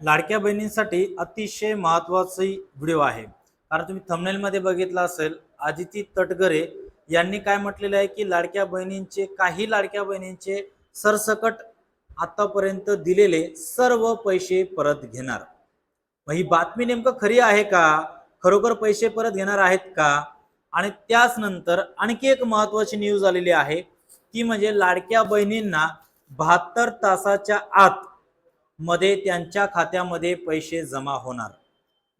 लाडक्या बहिणींसाठी अतिशय महत्वाची व्हिडिओ आहे. कारण तुम्ही थंबनेलमध्ये बघितलं असेल आदिती तटगरे यांनी काय म्हटलेलं आहे की लाडक्या बहिणींचे काही लाडक्या बहिणींचे सरसकट आतापर्यंत दिलेले सर्व पैसे परत घेणार. मग ही बातमी नेमकं खरी आहे का? खरोखर पैसे परत घेणार आहेत का? आणि त्याच नंतर आणखी एक महत्वाची न्यूज आलेली आहे ती म्हणजे लाडक्या बहिणींना बहात्तर तासाच्या आत मध्ये त्यांच्या खात्यामध्ये पैसे जमा होणार.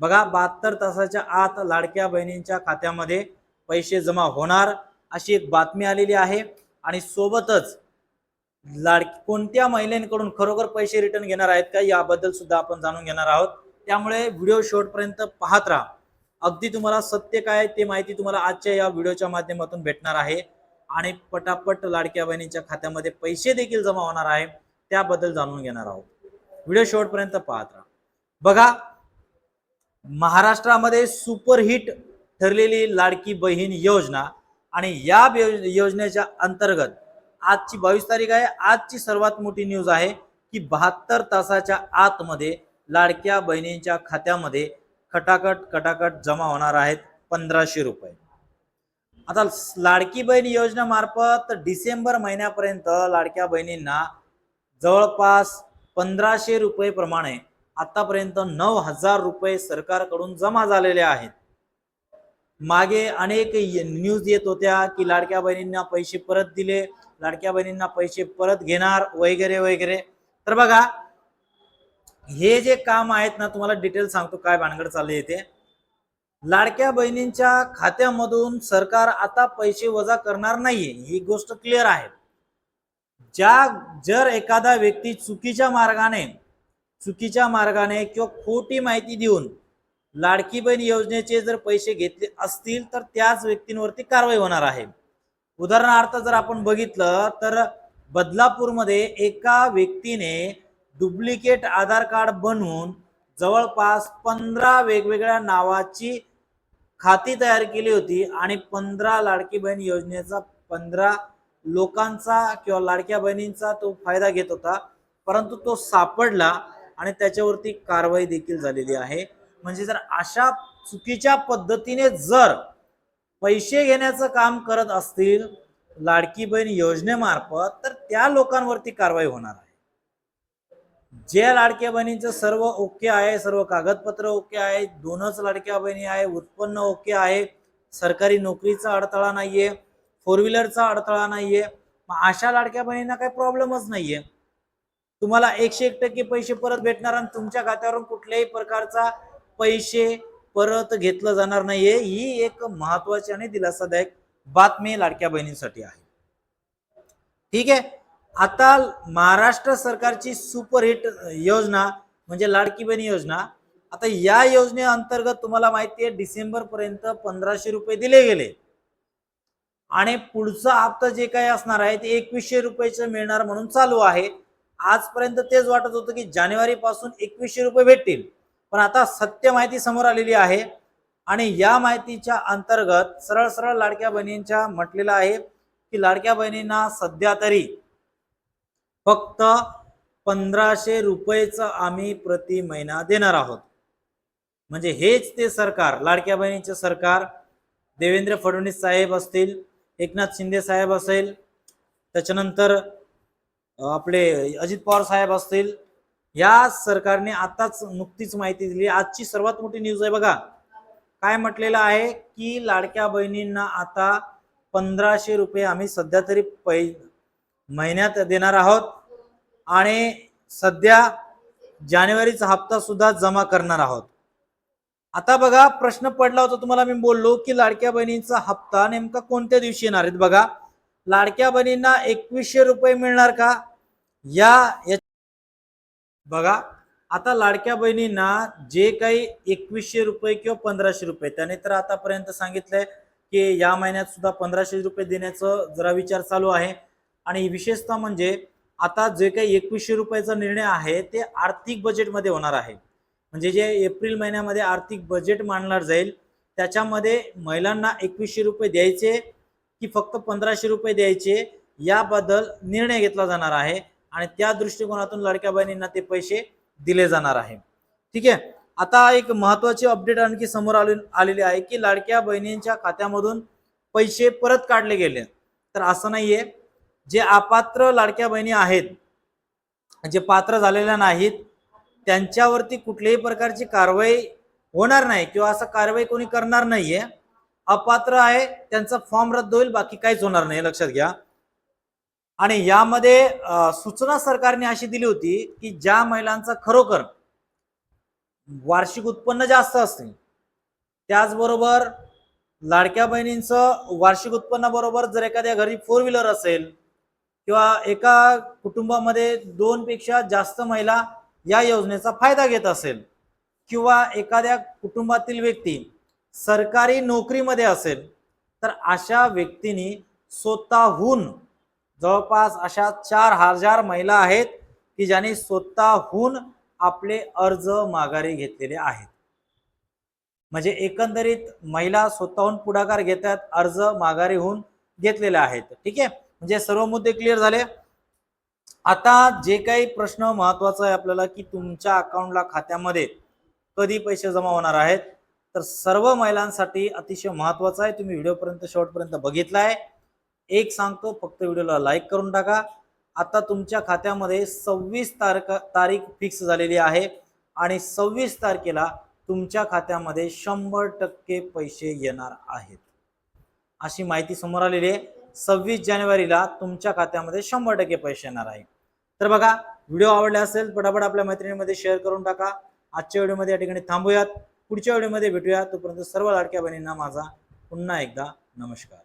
बघा बहात्तर तासाच्या आत लाडक्या बहिणींच्या खात्यामध्ये पैसे जमा होणार अशी एक बातमी आलेली आहे. आणि सोबतच लाड कोणत्या महिलांकडून खरोखर पैसे रिटर्न घेणार आहेत का याबद्दल सुद्धा आपण जाणून घेणार आहोत. त्यामुळे व्हिडिओ शेवटपर्यंत पाहत राहा. अगदी तुम्हाला सत्य काय ते माहिती तुम्हाला आजच्या या व्हिडिओच्या माध्यमातून भेटणार आहे. आणि पटापट लाडक्या बहिणींच्या खात्यामध्ये पैसे देखील जमा होणार आहे त्याबद्दल जाणून घेणार आहोत. व्हिडिओ शेवटपर्यंत पाहत राहा. बघा महाराष्ट्रामध्ये सुपरहिट ठरलेली लाडकी बहीण योजना आणि या योजनेच्या अंतर्गत आजची बावीस तारीख आहे. आजची सर्वात मोठी न्यूज आहे की बहात्तर तासाच्या आतमध्ये लाडक्या बहिणींच्या खात्यामध्ये खटाखट खटाखट जमा होणार आहेत पंधराशे रुपये. आता लाडकी बहीण योजनेमार्फत डिसेंबर महिन्यापर्यंत लाडक्या बहिणींना जवळपास पंधराशे रुपये प्रमाणे आतापर्यंत नऊ हजार रुपये सरकारकडून जमा झालेले आहेत. मागे अनेक न्यूज येत होत्या की लाडक्या बहिणींना पैसे परत दिले लाडक्या बहिणींना पैसे परत घेणार वगैरे वगैरे. तर बघा हे जे काम आहेत ना तुम्हाला डिटेल सांगतो काय भानगड चालले येते लाडक्या बहिणींच्या खात्यामधून सरकार आता पैसे वजा करणार नाहीये ही गोष्ट क्लिअर आहे. ज्या जर एखादा व्यक्ती चुकीच्या मार्गाने चुकीच्या मार्गाने किंवा खोटी माहिती देऊन लाडकी बहीण योजनेचे जर पैसे घेतले असतील तर त्याच व्यक्तींवरती कारवाई होणार आहे. उदाहरणार्थ जर आपण बघितलं तर बदलापूरमध्ये एका व्यक्तीने डुप्लिकेट आधार कार्ड बनवून जवळपास पंधरा वेगवेगळ्या नावाची खाती तयार केली होती आणि पंधरा लाडकी बहीण योजनेचा पंधरा लोकांचा किंवा लाडक्या बहिणींचा तो फायदा घेत होता परंतु तो सापडला आणि त्याच्यावरती कारवाई देखील झालेली आहे. म्हणजे जर अशा चुकीच्या पद्धतीने जर पैसे घेण्याचं काम करत असतील लाडकी बहीण योजनेमार्फत तर त्या लोकांवरती कारवाई होणार आहे. जे लाडक्या बहिणींचं सर्व ओके आहे सर्व कागदपत्र ओके आहे दोनच लाडक्या बहिणी आहे उत्पन्न ओके आहे सरकारी नोकरीचा अडथळा नाहीये फोर व्हीलरचा अडथळा नाहीये. मग अशा लाडक्या बहिणींना काही प्रॉब्लेमच नाहीये. तुम्हाला एकशे एक टक्के पैसे परत भेटणार आणि तुमच्या खात्यावरून कुठल्याही प्रकारचा पैसे परत घेतलं जाणार नाहीये. ही एक महत्वाची आणि दिलासादायक बातमी लाडक्या बहिणींसाठी आहे. ठीक आहे? आता महाराष्ट्र सरकारची सुपरहिट योजना म्हणजे लाडकी बहिणी योजना आता या योजनेअंतर्गत तुम्हाला माहिती आहे डिसेंबर पर्यंत पंधराशे रुपये दिले गेले. आणि पुढचा हप्ता जे काही असणार आहे ते एकवीसशे रुपयाचं मिळणार म्हणून चालू आहे. आजपर्यंत तेच वाटत होतं की जानेवारी पासून एकवीसशे रुपये भेटतील. पण आता सत्य माहिती समोर आलेली आहे. आणि या माहितीच्या अंतर्गत सरळ सरळ लाडक्या बहिणींच्या म्हटलेलं आहे की लाडक्या बहिणींना सध्या तरी फक्त पंधराशे रुपयेचं आम्ही प्रति महिना देणार आहोत. म्हणजे हेच ते सरकार लाडक्या बहिणीचे सरकार देवेंद्र फडणवीस साहेब असतील एकनाथ शिंदे साहेब असेल त्याच्यानंतर आपले अजित पवार साहेब असतील या सरकारने आताच नुकतीच माहिती दिली. आजची सर्वात मोठी न्यूज आहे बघा. काय म्हटलेलं आहे की लाडक्या बहिणींना आता पंधराशे रुपये आम्ही सध्या तरी पै महिन्यात देणार आहोत आणि सध्या जानेवारीचा हप्ता सुद्धा जमा करणार आहोत. आता बघा प्रश्न पडला होता तुम्हाला मी बोललो की लाडक्या बहिणींचा हप्ता नेमका कोणत्या दिवशी येणार आहेत बघा लाडक्या बहिणींना एकवीसशे रुपये मिळणार का? या बघा आता लाडक्या बहिणींना जे काही एकवीसशे रुपये किंवा पंधराशे रुपये त्याने तर आतापर्यंत सांगितलंय की या महिन्यात सुद्धा पंधराशे रुपये देण्याचं जरा विचार चालू आहे. आणि विशेषतः म्हणजे आता जे काही एकवीसशे रुपयाचा निर्णय आहे ते आर्थिक बजेटमध्ये होणार आहे. म्हणजे जे एप्रिल महिन्यामध्ये आर्थिक बजेट मांडणार जाईल त्याच्यामध्ये महिलांना एकवीसशे रुपये द्यायचे की फक्त पंधराशे रुपये द्यायचे याबद्दल निर्णय घेतला जाणार आहे आणि त्या दृष्टिकोनातून लाडक्या बहिणींना ते पैसे दिले जाणार आहे. ठीक आहे? आता एक महत्वाची अपडेट आणखी समोर आले आलेली आहे की लाडक्या बहिणींच्या खात्यामधून पैसे परत काढले गेले. तर असं नाहीये. जे अपात्र लाडक्या बहिणी आहेत जे पात्र झालेल्या नाहीत त्यांच्यावरती कुठल्याही प्रकारची कारवाई होणार नाही किंवा असं कारवाई कोणी करणार नाहीये. अपात्र आहे त्यांचा फॉर्म रद्द होईल बाकी काहीच होणार नाही लक्षात घ्या. आणि यामध्ये सूचना सरकारने अशी दिली होती की ज्या महिलांचा खरोखर वार्षिक उत्पन्न जास्त असते त्याचबरोबर लाडक्या बहिणींचं वार्षिक उत्पन्नाबरोबर जर एखाद्या घरी फोर व्हीलर असेल किंवा एका कुटुंबामध्ये दोनपेक्षा जास्त महिला या योजनेचा फायदा घेत असेल किंवा एखाद्या कुटुंबातील व्यक्ती सरकारी नोकरीमध्ये असेल तर अशा व्यक्तींनी स्वतःहून जवळपास अशा चार हजार महिला आहेत की ज्यांनी स्वतःहून आपले अर्ज माघारी घेतलेले आहेत. म्हणजे एकंदरीत महिला स्वतःहून पुढाकार घेतात अर्ज माघारी होऊन घेतलेले आहेत. ठीक आहे? म्हणजे सर्व मुद्दे क्लिअर झाले? आता जे काही प्रश्न महत्त्वाचा आहे आपल्याला की तुमच्या अकाउंटला खात्यामध्ये कधी पैसे जमा होणार आहेत तर सर्व महिलांसाठी अतिशय महत्वाचं आहे. तुम्ही व्हिडिओपर्यंत शेवटपर्यंत बघितला आहे एक सांगतो फक्त व्हिडिओला लाईक करून टाका. आता तुमच्या खात्यामध्ये सव्वीस तारख तारीख फिक्स झालेली आहे आणि सव्वीस तारखेला तुमच्या खात्यामध्ये शंभर टक्के पैसे येणार आहेत. अशी माहिती समोर आलेली आहे. सव्वीस जानेवारीला तुमच्या खात्यामध्ये शंभर टक्के पैसे येणार आहे. तर बघा व्हिडिओ आवडला असेल पटापट आपल्या मैत्रिणीमध्ये शेअर करून टाका. आजच्या व्हिडिओमध्ये या ठिकाणी थांबूयात. पुढच्या व्हिडिओमध्ये भेटूया. तोपर्यंत सर्व लाडक्या बहिणींना माझा पुन्हा एकदा नमस्कार.